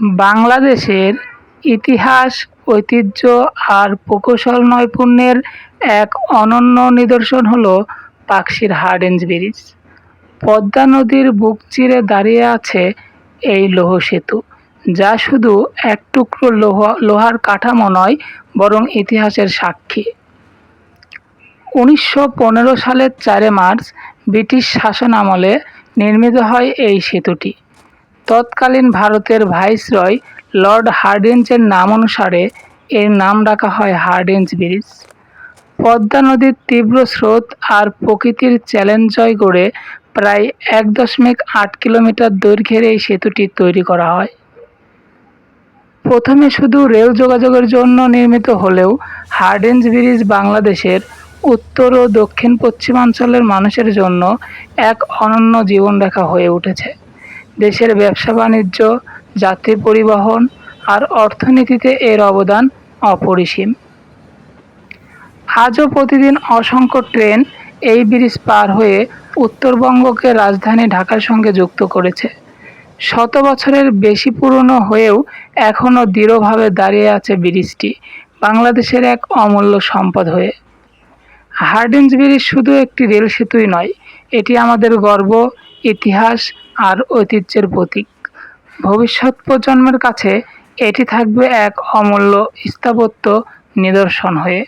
বাংলাদেশের ইতিহাস, ঐতিহ্য আর প্রকৌশল নৈপুণ্যের এক অনন্য নিদর্শন হল পাকশির হার্ডিঞ্জ ব্রিজ। পদ্মা নদীর বুক চিরে দাঁড়িয়ে আছে এই লৌহ সেতু, যা শুধু এক টুকরো লোহ, লোহার কাঠামো নয়, বরং ইতিহাসের সাক্ষী। উনিশশো পনেরো সালের চারে মার্চ ব্রিটিশ শাসন আমলে নির্মিত হয় এই সেতুটি। তৎকালীন ভারতের ভাইসরয় লর্ড হার্ডিঞ্জের নাম অনুসারে এর নাম রাখা হয় হার্ডিঞ্জ ব্রিজ পদ্মা নদীর তীব্র স্রোত আর প্রকৃতির চ্যালেঞ্জ জয় করে প্রায় এক দশমিক আট কিলোমিটার দৈর্ঘ্যের এই সেতুটি তৈরি করা হয়। প্রথমে শুধু রেল যোগাযোগের জন্য নির্মিত হলেও হার্ডিঞ্জ ব্রিজ বাংলাদেশের উত্তর ও দক্ষিণ পশ্চিমাঞ্চলের মানুষের জন্য এক অনন্য জীবনরেখা হয়ে উঠেছে। দেশের ব্যবসা বাণিজ্য যাত্রী পরিবহন আর অর্থনীতিতে এর অবদান অপরিসীম। আজও প্রতিদিন অসংখ্য ট্রেন এই ব্রিজ পার হয়ে উত্তরবঙ্গকে রাজধানী ঢাকার সঙ্গে যুক্ত করেছে। শত বছরের বেশি পুরনো হয়েও এখনও দৃঢ়ভাবে দাঁড়িয়ে আছে ব্রিজটি, বাংলাদেশের এক অমূল্য সম্পদ হয়ে। হার্ডিঞ্জ ব্রিজ শুধু একটি রেল সেতুই নয়, এটি আমাদের গর্ব, ইতিহাস আর ঐতিহ্যের প্রতীক। ভবিষ্যৎ প্রজন্মের কাছে এটি থাকবে এক অমূল্য স্থাপত্য নিদর্শন হয়ে।